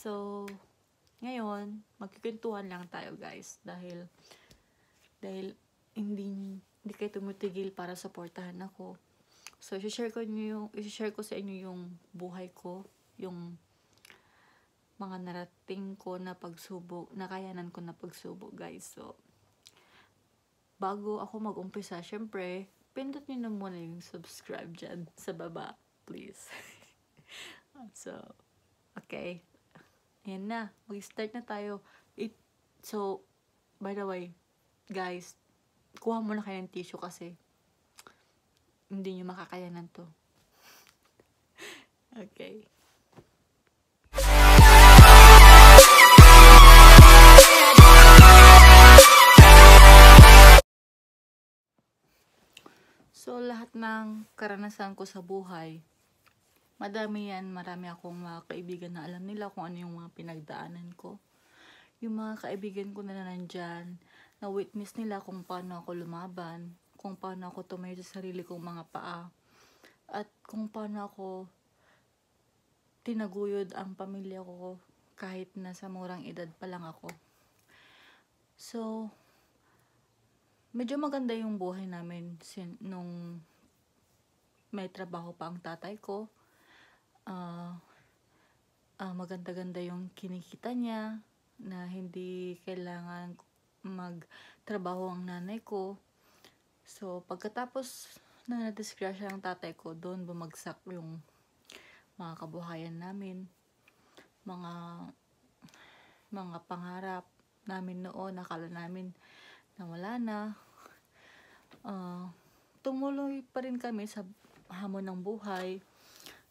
So, ngayon, magkikwentuhan lang tayo guys. Dahil, dahil hindi, hindi kayo tumutigil para supportahan ako. So, i-share ko, nyo yung, i-share ko sa inyo yung buhay ko, yung mga narating ko na pagsubok, nakayanan ko na pagsubok, guys. So, bago ako mag-umpisa, syempre, pindot nyo na muna yung subscribe dyan sa baba, please. so, okay. Ayan na. Mag-start na tayo. It, so, by the way, guys, kuha muna kayo ng tissue kasi hindi nyo makakayanan to. okay. So, lahat ng karanasan ko sa buhay, madami yan, marami akong mga kaibigan na alam nila kung ano yung mga pinagdaanan ko. Yung mga kaibigan ko na nandyan, na witness nila kung paano ako lumaban, kung paano ako tumayo sa sarili kong mga paa, at kung paano ako tinaguyod ang pamilya ko kahit nasa murang edad pa lang ako. So, medyo maganda yung buhay namin sin, nung may trabaho pa ang tatay ko. Uh, uh, maganda-ganda yung kinikita niya na hindi kailangan magtrabaho ang nanay ko. So, pagkatapos na nadisgrasya ang tatay ko, doon bumagsak yung mga kabuhayan namin. Mga mga pangarap namin noon, nakala namin na wala na. Uh, tumuloy pa rin kami sa hamon ng buhay.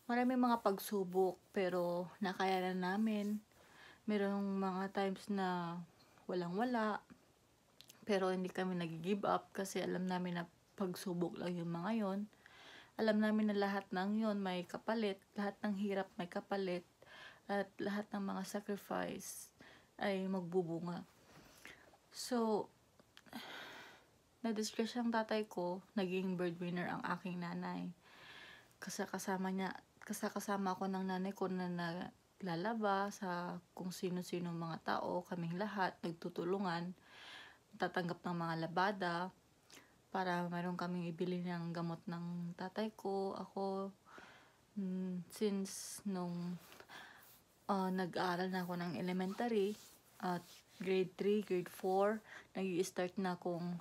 Marami mga pagsubok, pero nakayanan namin. Merong mga times na walang-wala, pero hindi kami nag-give up kasi alam namin na pagsubok lang yung mga yon. Alam namin na lahat ng yon may kapalit, lahat ng hirap may kapalit, at lahat ng mga sacrifice ay magbubunga. So, na-discuss ang tatay ko, naging breadwinner ang aking nanay. Kasi kasama niya, kasi kasama ako ng nanay ko na naglalaba sa kung sino-sino mga tao, kaming lahat, nagtutulungan tatanggap ng mga labada para meron kaming ibili ng gamot ng tatay ko. Ako, mm, since nung uh, nag-aaral na ako ng elementary, at grade 3, grade 4, nag-i-start na akong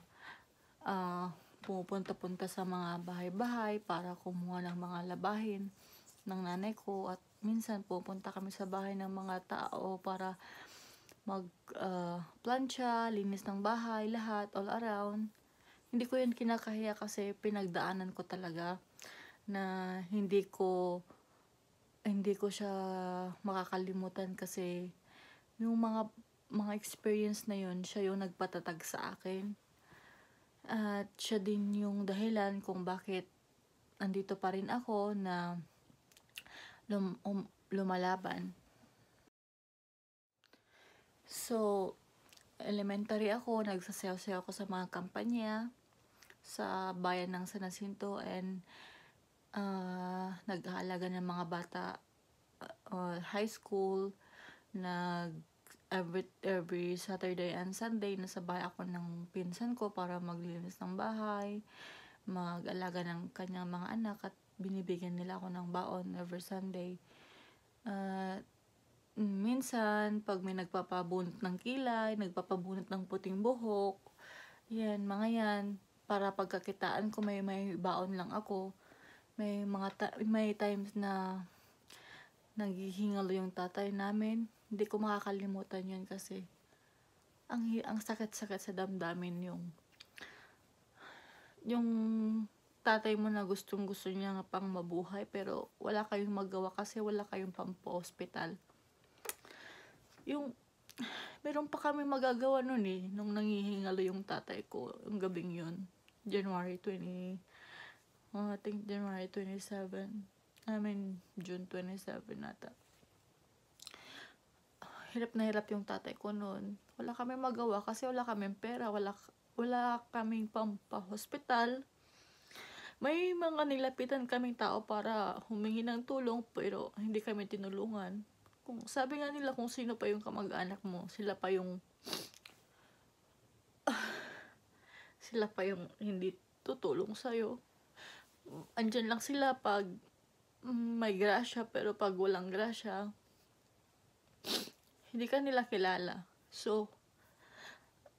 uh, pumupunta-punta sa mga bahay-bahay para kumuha ng mga labahin ng nanay ko at minsan pupunta kami sa bahay ng mga tao para mag uh, plancha, linis ng bahay, lahat, all around. Hindi ko yun kinakahiya kasi pinagdaanan ko talaga na hindi ko hindi ko siya makakalimutan kasi yung mga mga experience na yun, siya yung nagpatatag sa akin. At siya din yung dahilan kung bakit andito pa rin ako na lum, um, lumalaban. So, elementary ako, nagsasayaw-sayaw ako sa mga kampanya sa bayan ng San Jacinto and uh, nag-aalaga ng mga bata uh, high school. Nag every, every Saturday and Sunday nasa bahay ako ng pinsan ko para maglinis ng bahay mag-alaga ng kanyang mga anak at binibigyan nila ako ng baon every Sunday uh, minsan, pag may nagpapabunot ng kilay, nagpapabunot ng puting buhok, yan, mga yan, para pagkakitaan ko may may baon lang ako. May mga ta- may times na naghihingalo yung tatay namin. Hindi ko makakalimutan yun kasi ang ang sakit-sakit sa damdamin yung yung tatay mo na gustong gusto niya pang mabuhay pero wala kayong magawa kasi wala kayong pampo-hospital yung meron pa kami magagawa nun eh nung nangihingalo yung tatay ko yung gabing yun. January 20 oh, I think January 27 I mean June 27 nata hirap na hirap yung tatay ko noon wala kami magawa kasi wala kaming pera wala wala kaming pampa-hospital may mga nilapitan kaming tao para humingi ng tulong pero hindi kami tinulungan kung sabi nga nila kung sino pa yung kamag-anak mo, sila pa yung sila pa yung hindi tutulong sa'yo. Andyan lang sila pag may grasya, pero pag walang grasya, hindi ka nila kilala. So,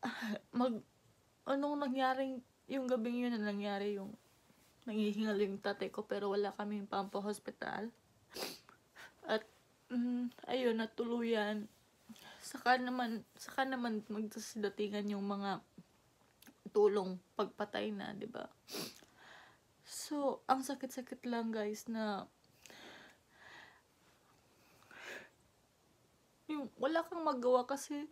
mag, anong nangyaring, yung gabing yun na nangyari yung nangihingal yung tatay ko pero wala kaming pampa hospital. At, mm, ayun, natuluyan. Saka naman, saka naman magdasidatingan yung mga tulong pagpatay na, 'di ba? So, ang sakit-sakit lang guys na yung wala kang magawa kasi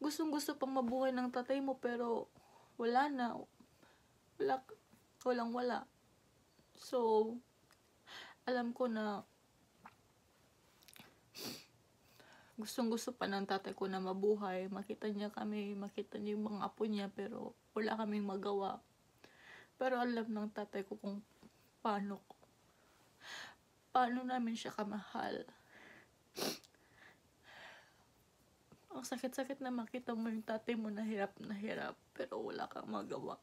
gustong gusto pang mabuhay ng tatay mo pero wala na wala walang wala so alam ko na gustong gusto pa ng tatay ko na mabuhay. Makita niya kami, makita niya yung mga apo niya, pero wala kaming magawa. Pero alam ng tatay ko kung paano paano namin siya kamahal. Ang sakit-sakit na makita mo yung tatay mo na hirap na hirap, pero wala kang magawa.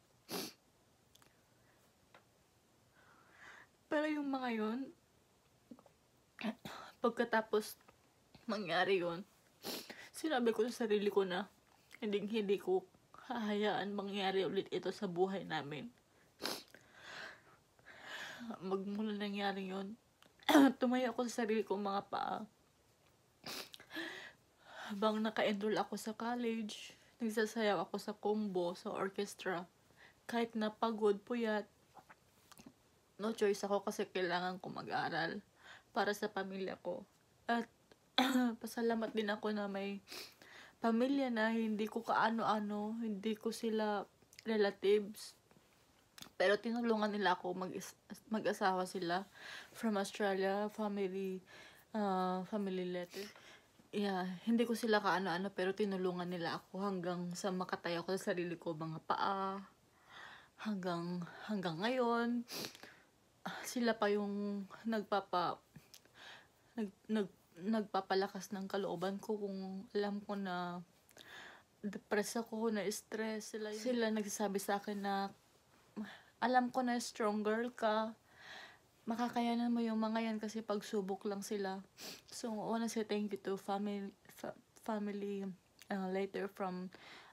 Pero yung mga yun, pagkatapos mangyari yon sinabi ko sa sarili ko na hindi hindi ko hahayaan mangyari ulit ito sa buhay namin. Magmula nangyari yon tumayo ako sa sarili kong mga paa. Habang naka-enroll ako sa college, nagsasayaw ako sa combo, sa orchestra. Kahit napagod, puyat, no choice ako kasi kailangan ko mag-aral para sa pamilya ko. At pasalamat din ako na may pamilya na hindi ko kaano-ano, hindi ko sila relatives. Pero tinulungan nila ako mag mag-asawa sila from Australia, family uh, family letter. Yeah, hindi ko sila kaano-ano pero tinulungan nila ako hanggang sa makataya ko sa sarili ko mga paa. Hanggang hanggang ngayon sila pa yung nagpapa nag, nag nagpapalakas ng kalooban ko kung alam ko na depressed ako, na stress sila. Yun. Sila nagsasabi sa akin na alam ko na strong girl ka. Makakayanan mo yung mga yan kasi pagsubok lang sila. So, I wanna say thank you to family, fa- family uh, later from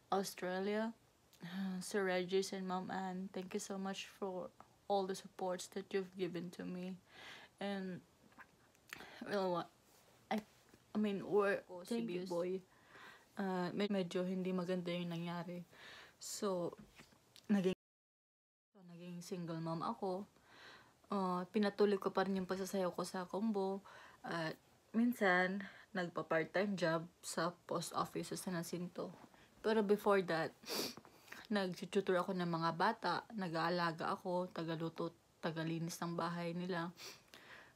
Australia. Sir Regis and Mom Ann, thank you so much for all the supports that you've given to me. And, well, what? I mean, or oh, thank you, boy. Uh, medyo hindi maganda yung nangyari. So, naging, so, naging single mom ako. Uh, pinatuloy ko pa rin yung pagsasayaw ko sa combo. At uh, minsan, nagpa part-time job sa post office sa San Jacinto. Pero before that, nag-tutor ako ng mga bata, nag-aalaga ako, tagaluto, tagalinis ng bahay nila.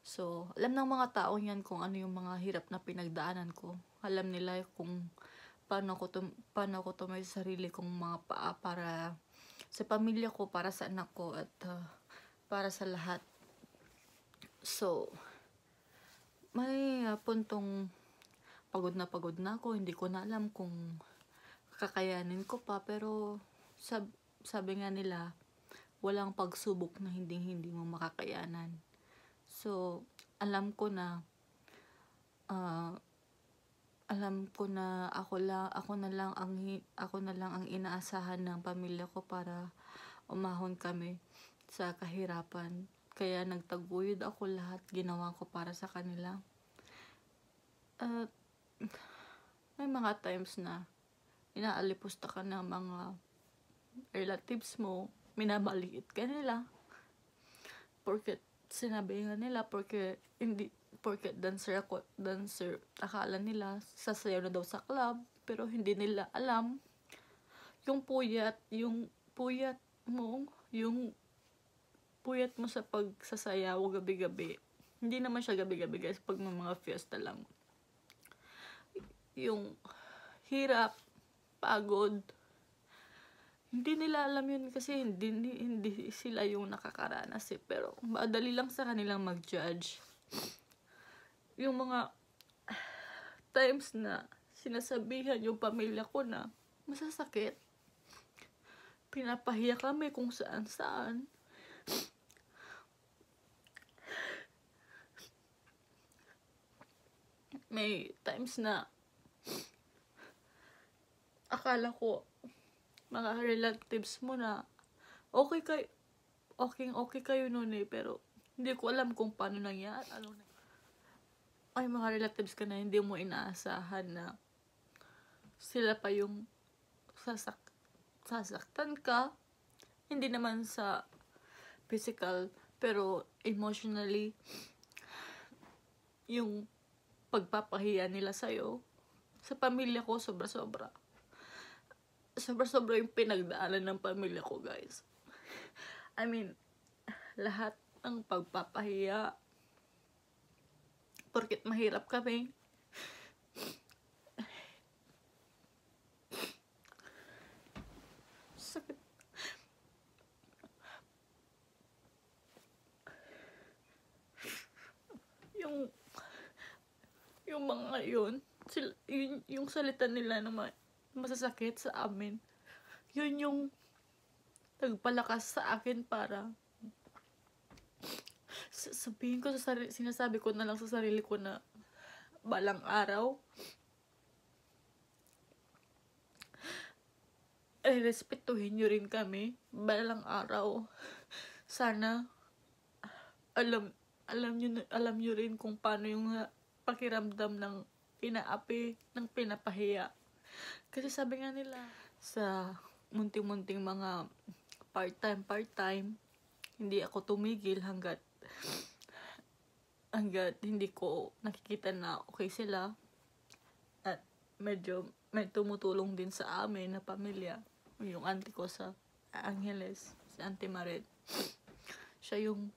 So, alam ng mga tao yan kung ano yung mga hirap na pinagdaanan ko. Alam nila kung paano ko, tum- paano ko tumay sa sarili kong mga paa para sa pamilya ko, para sa anak ko, at uh, para sa lahat. So, may uh, puntong pagod na pagod na ako. Hindi ko na alam kung kakayanin ko pa. Pero, sab- sabi nga nila, walang pagsubok na hindi hindi mo makakayanan. So, alam ko na uh, alam ko na ako lang ako na lang ang ako na lang ang inaasahan ng pamilya ko para umahon kami sa kahirapan. Kaya nagtaguyod ako lahat ginawa ko para sa kanila. At uh, may mga times na inaalipusta ka ng mga relatives mo, minabaliit ka nila. Porket sinabi nga nila porque hindi porque dancer ako dancer akala nila sasayaw na daw sa club pero hindi nila alam yung puyat yung puyat mo yung puyat mo sa pagsasayaw gabi-gabi hindi naman siya gabi-gabi guys pag mga fiesta lang yung hirap pagod hindi nila alam yun kasi hindi, hindi, sila yung nakakaranas eh. Pero madali lang sa kanilang mag-judge. Yung mga times na sinasabihan yung pamilya ko na masasakit. Pinapahiya kami kung saan saan. May times na akala ko mga relatives mo na okay kay okay okay kayo noon eh pero hindi ko alam kung paano nangyari. Ano na ay mga relatives ka na hindi mo inaasahan na sila pa yung sasak sasaktan ka. Hindi naman sa physical pero emotionally yung pagpapahiya nila sa'yo sa pamilya ko sobra-sobra sobra-sobra yung pinagdaanan ng pamilya ko, guys. I mean, lahat ng pagpapahiya. Porkit mahirap kami. Sakit. Yung yung mga yun, sila, yun, yung salita nila na ma- masasakit sa amin, yun yung nagpalakas sa akin para sabihin ko sa sarili, sinasabi ko na lang sa sarili ko na balang araw, eh, respetuhin nyo rin kami. Balang araw, sana, alam, alam nyo, alam nyo rin kung paano yung pakiramdam ng inaapi, ng pinapahiya. Kasi sabi nga nila, sa munting-munting mga part-time, part-time, hindi ako tumigil hanggat hanggat hindi ko nakikita na okay sila. At medyo may tumutulong din sa amin na pamilya. Yung auntie ko sa Angeles si Auntie Maret siya yung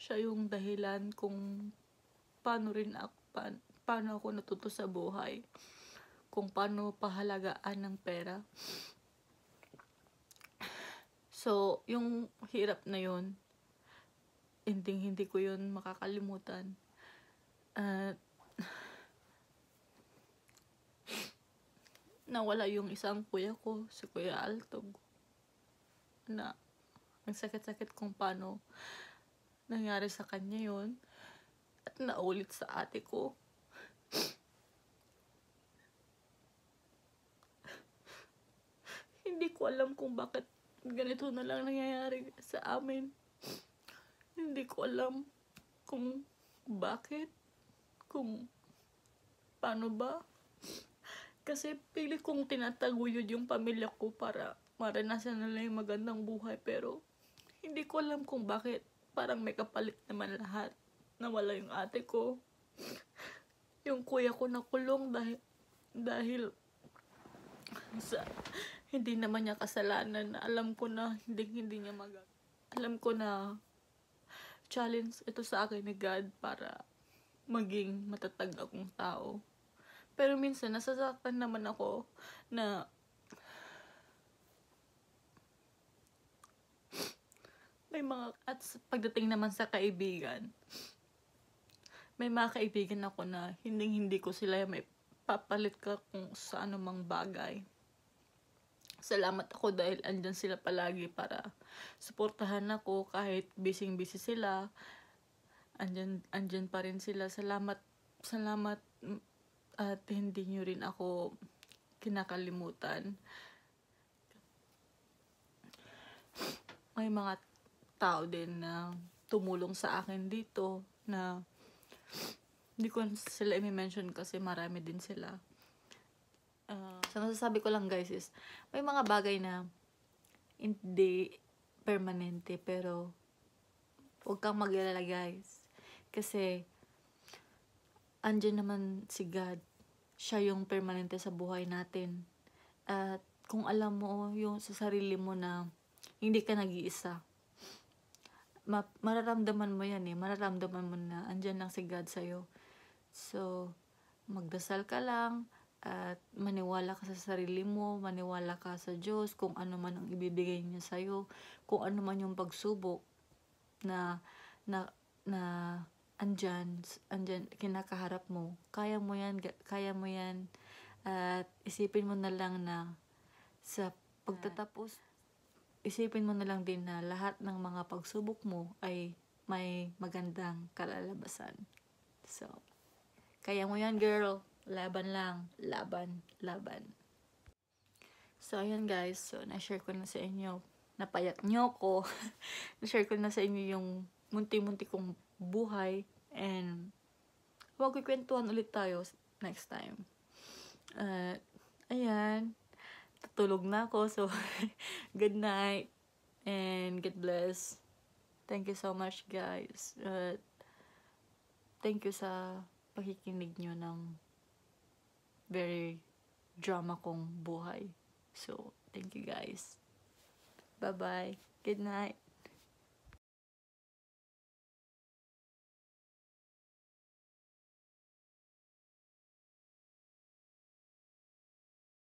siya yung dahilan kung paano rin ako pa, paano ako natuto sa buhay kung paano pahalagaan ng pera so yung hirap na yun hindi hindi ko yun makakalimutan at nawala yung isang kuya ko, si Kuya Altog. Na, ang sakit-sakit kung paano nangyari sa kanya yon At naulit sa ate ko. Hindi ko alam kung bakit ganito na lang nangyayari sa amin. Hindi ko alam kung bakit, kung paano ba. Kasi pili kong tinataguyod yung pamilya ko para maranasan nila yung magandang buhay. Pero hindi ko alam kung bakit. Parang may kapalit naman lahat. Nawala yung ate ko. Yung kuya ko nakulong dahil dahil sa hindi naman niya kasalanan. Alam ko na hindi hindi niya mag Alam ko na challenge ito sa akin ni God para maging matatag akong tao. Pero minsan, nasasaktan naman ako na may mga, at pagdating naman sa kaibigan, may mga kaibigan ako na hindi hindi ko sila may papalit ka kung sa anumang bagay. Salamat ako dahil andyan sila palagi para suportahan ako kahit busy-busy sila. Andyan, andyan pa rin sila. Salamat, salamat mm, at hindi nyo rin ako kinakalimutan. May mga tao din na tumulong sa akin dito na hindi ko sila i-mention kasi marami din sila. Ah, so, masasabi ko lang guys is, may mga bagay na hindi permanente pero huwag kang mag-alala guys. Kasi, andyan naman si God. Siya yung permanente sa buhay natin. At kung alam mo yung sa sarili mo na hindi ka nag-iisa, ma- mararamdaman mo yan eh. Mararamdaman mo na andyan lang si God sa'yo. So, magdasal ka lang at maniwala ka sa sarili mo, maniwala ka sa Diyos, kung ano man ang ibibigay niya sa'yo, kung ano man yung pagsubok na, na, na andyan, andyan, kinakaharap mo. Kaya mo yan, kaya mo yan. At isipin mo na lang na sa pagtatapos, isipin mo na lang din na lahat ng mga pagsubok mo ay may magandang kalalabasan. So, kaya mo yan, girl. Laban lang. Laban. Laban. So, ayan guys. So, na-share ko na sa inyo. Napayat nyo ko. na-share ko na sa inyo yung munti-munti kong buhay. And, huwag kwentuhan ulit tayo next time. At, ayan. Tutulog na ako. So, good night. And, God bless. Thank you so much, guys. At, thank you sa pakikinig nyo ng very drama kong buhay. So, thank you guys. Bye-bye. Good night.